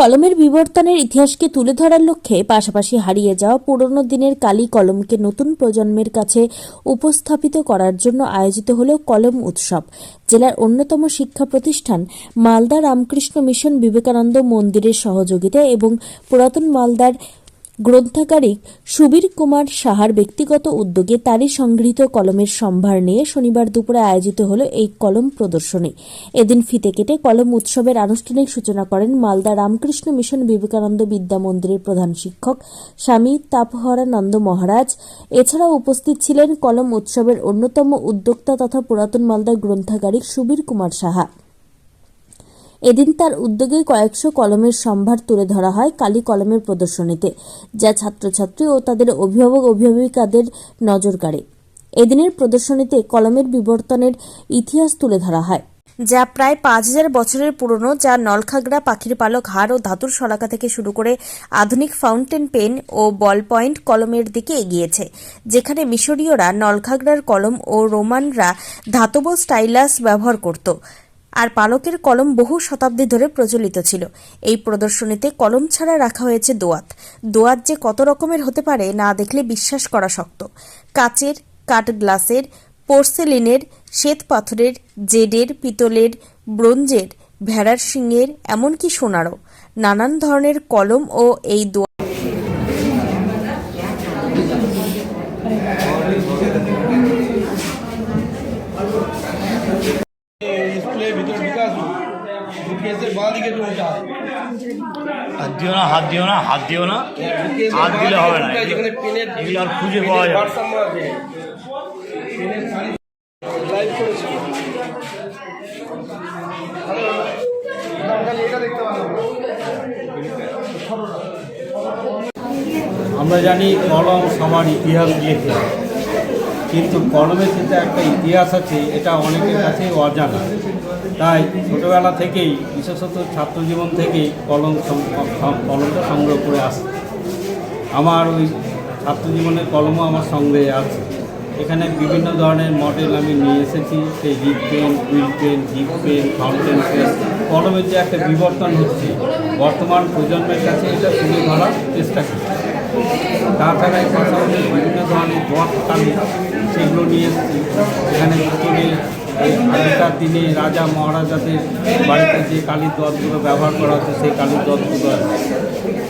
কলমের বিবর্তনের ইতিহাসকে তুলে ধরার লক্ষ্যে পাশাপাশি হারিয়ে যাওয়া পুরনো দিনের কালি কলমকে নতুন প্রজন্মের কাছে উপস্থাপিত করার জন্য আয়োজিত হল কলম উৎসব। জেলার অন্যতম শিক্ষা প্রতিষ্ঠান মালদা রামকৃষ্ণ মিশন বিবেকানন্দ মন্দিরের সহযোগিতা এবং পুরাতন মালদার গ্রন্থাগারিক সুবীর কুমার সাহার ব্যক্তিগত উদ্যোগে তারই সংগৃহীত কলমের সম্ভার নিয়ে শনিবার দুপুরে আয়োজিত হল এই কলম প্রদর্শনী। এদিন ফিতে কেটে কলম উৎসবের আনুষ্ঠানিক সূচনা করেন মালদা রামকৃষ্ণ মিশন বিবেকানন্দ বিদ্যা মন্দিরের প্রধান শিক্ষক স্বামী তাপহরানন্দ মহারাজ। এছাড়াও উপস্থিত ছিলেন কলম উৎসবের অন্যতম উদ্যোক্তা তথা পুরাতন মালদা গ্রন্থাগারিক সুবীর কুমার সাহা। এদিন তার উদ্যোগে কয়েকশো কলমের সম্ভার তুলে ধরা হয় কালি কলমের প্রদর্শনীতে, যা ছাত্রছাত্রী ও তাদের অভিভাবক অভিভাবিকাদের নজর কাড়ে। এদিনের প্রদর্শনীতে কলমের বিবর্তনের ইতিহাস তুলে ধরা হয়, যা প্রায় পাঁচ হাজার বছরের পুরনো, যা নলখাগড়া পাখির পালক হাড় ও ধাতুর শলাকা থেকে শুরু করে আধুনিক ফাউন্টেন পেন ও বল পয়েন্ট কলমের দিকে এগিয়েছে, যেখানে মিশরীয়রা নলখাগড়ার কলম ও রোমানরা ধাতব স্টাইলাস ব্যবহার করত। আর পালকের কলম বহু শতাব্দী ধরে প্রচলিত ছিল। এই প্রদর্শনীতে কলম ছাড়া রাখা হয়েছে দোয়াত। দোয়াত যে কত রকমের হতে পারে না দেখলে বিশ্বাস করা শক্ত। কাচের, কাঠ গ্লাসের, পোর্সেলিনের, শ্বেত পাথরের, জেডের, পিতলের, ব্রোঞ্জের, ভেড়ার শিঙের, এমনকি সোনারও। নানান ধরনের কলম ও এই স্কুলের ভিতরে বাঁ দিকে হাত দিও না হাত দিও না হাত দিও না। হাত দিলে হবে না। যেখানে পেনের আর খুঁজে পাওয়া যাবে লাইভ করেছি। আমরা জানি কলম সবার ইতিহাস লেখে। কিন্তু কলমের সাথে একটা ইতিহাস আছে এটা অনেকের কাছে অজানা। তাই ছোটোবেলা থেকেই, বিশেষত ছাত্র জীবন থেকেই কলম কলমটা সংগ্রহ করে আসে। আমার ওই ছাত্র জীবনের কলমও আমার সঙ্গে আছে। এখানে বিভিন্ন ধরনের মডেল আমি নিয়ে এসেছি, সেই জিপ pen wheel pen zip pen fountain pen কলমের যে একটা বিবর্তন হচ্ছে, বর্তমান প্রজন্মের কাছে এটা তুলে ধরার চেষ্টা করছি তাছাড়া এই পাশাপাশি বিভিন্ন ধরনের দোয়াত কালি সেগুলো নিয়ে এসেছি। এখানে এই আগেকার দিনে রাজা মহারাজাদের বাড়িতে যে কালির দোয়াতগুলো ব্যবহার করা হতো সেই কালীর আছে